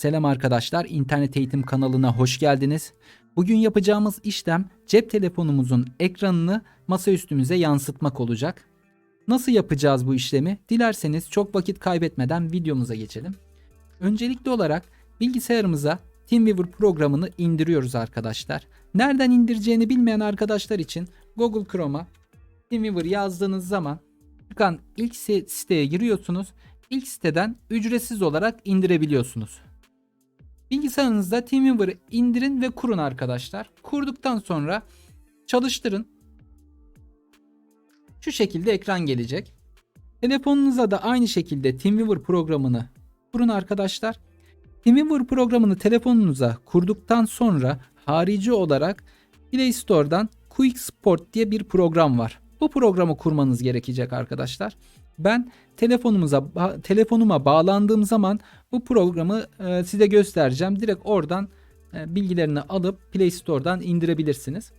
Selam arkadaşlar, internet eğitim kanalına hoş geldiniz. Bugün yapacağımız işlem cep telefonumuzun ekranını masaüstümüze yansıtmak olacak. Nasıl yapacağız bu işlemi? Dilerseniz çok vakit kaybetmeden videomuza geçelim. Öncelikli olarak bilgisayarımıza TeamViewer programını indiriyoruz arkadaşlar. Nereden indireceğini bilmeyen arkadaşlar için Google Chrome'a TeamViewer yazdığınız zaman çıkan ilk si- siteye giriyorsunuz. İlk siteden ücretsiz olarak indirebiliyorsunuz. Bilgisayarınızda TeamViewer'ı indirin ve kurun arkadaşlar. Kurduktan sonra çalıştırın. Şu şekilde ekran gelecek. Telefonunuza da aynı şekilde TeamViewer programını kurun arkadaşlar. TeamViewer programını telefonunuza kurduktan sonra harici olarak Play Store'dan Quick Sport diye bir program var. Bu programı kurmanız gerekecek arkadaşlar. Ben telefonumuza telefonuma bağlandığım zaman bu programı e, size göstereceğim. Direkt oradan e, bilgilerini alıp Play Store'dan indirebilirsiniz.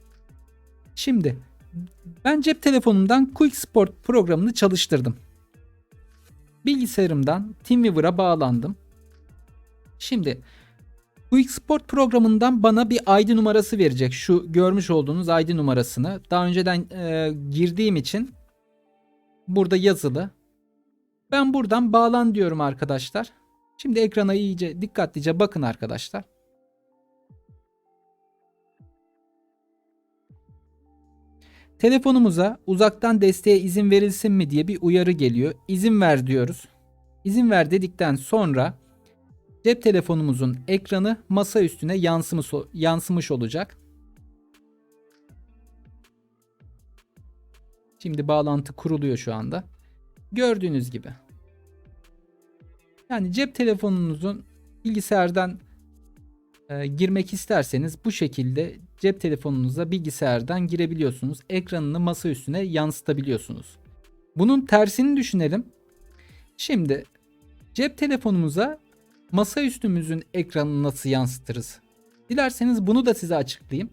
Şimdi ben cep telefonumdan Quick Sport programını çalıştırdım. Bilgisayarımdan TeamViewer'a bağlandım. Şimdi Quick Sport programından bana bir ID numarası verecek. Şu görmüş olduğunuz ID numarasını. Daha önceden e, girdiğim için burada yazılı. Ben buradan bağlan diyorum arkadaşlar. Şimdi ekrana iyice dikkatlice bakın arkadaşlar. Telefonumuza uzaktan desteğe izin verilsin mi diye bir uyarı geliyor. İzin ver diyoruz. İzin ver dedikten sonra cep telefonumuzun ekranı masa üstüne yansımış, yansımış olacak. Şimdi bağlantı kuruluyor şu anda. Gördüğünüz gibi. Yani cep telefonunuzun bilgisayardan e, girmek isterseniz bu şekilde cep telefonunuza bilgisayardan girebiliyorsunuz. Ekranını masa üstüne yansıtabiliyorsunuz. Bunun tersini düşünelim. Şimdi cep telefonumuza masa üstümüzün ekranını nasıl yansıtırız? Dilerseniz bunu da size açıklayayım.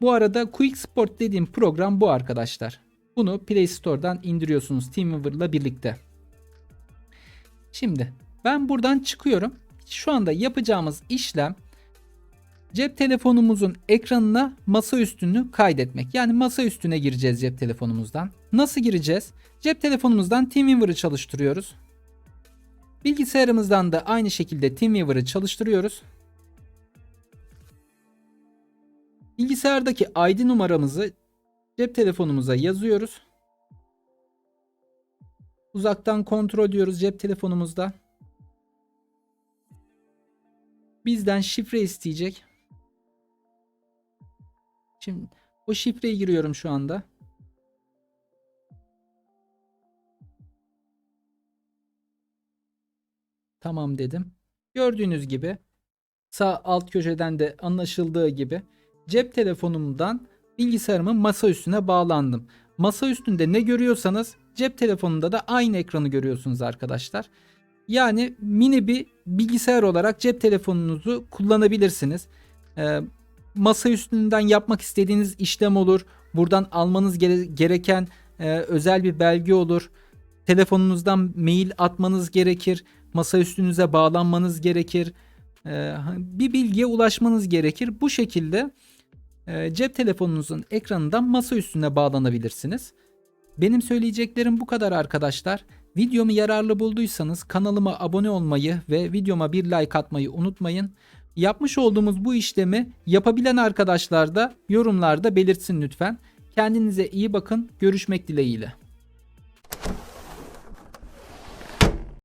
Bu arada Quick Sport dediğim program bu arkadaşlar. Bunu Play Store'dan indiriyorsunuz TeamViewer'la birlikte. Şimdi ben buradan çıkıyorum. Şu anda yapacağımız işlem cep telefonumuzun ekranına masa üstünü kaydetmek. Yani masa üstüne gireceğiz cep telefonumuzdan. Nasıl gireceğiz? Cep telefonumuzdan TeamViewer'ı çalıştırıyoruz. Bilgisayarımızdan da aynı şekilde TeamViewer'ı çalıştırıyoruz. Bilgisayardaki ID numaramızı cep telefonumuza yazıyoruz. Uzaktan kontrol diyoruz cep telefonumuzda. Bizden şifre isteyecek. Şimdi o şifreyi giriyorum şu anda. Tamam dedim. Gördüğünüz gibi sağ alt köşeden de anlaşıldığı gibi cep telefonumdan bilgisayarımın masa üstüne bağlandım. Masa üstünde ne görüyorsanız cep telefonunda da aynı ekranı görüyorsunuz arkadaşlar. Yani mini bir bilgisayar olarak cep telefonunuzu kullanabilirsiniz. Ee, masa üstünden yapmak istediğiniz işlem olur. Buradan almanız gere- gereken e, özel bir belge olur. Telefonunuzdan mail atmanız gerekir. Masa üstünüze bağlanmanız gerekir. Ee, bir bilgiye ulaşmanız gerekir. Bu şekilde e, cep telefonunuzun ekranından masa üstüne bağlanabilirsiniz. Benim söyleyeceklerim bu kadar arkadaşlar. Videomu yararlı bulduysanız kanalıma abone olmayı ve videoma bir like atmayı unutmayın. Yapmış olduğumuz bu işlemi yapabilen arkadaşlar da yorumlarda belirtsin lütfen. Kendinize iyi bakın. Görüşmek dileğiyle.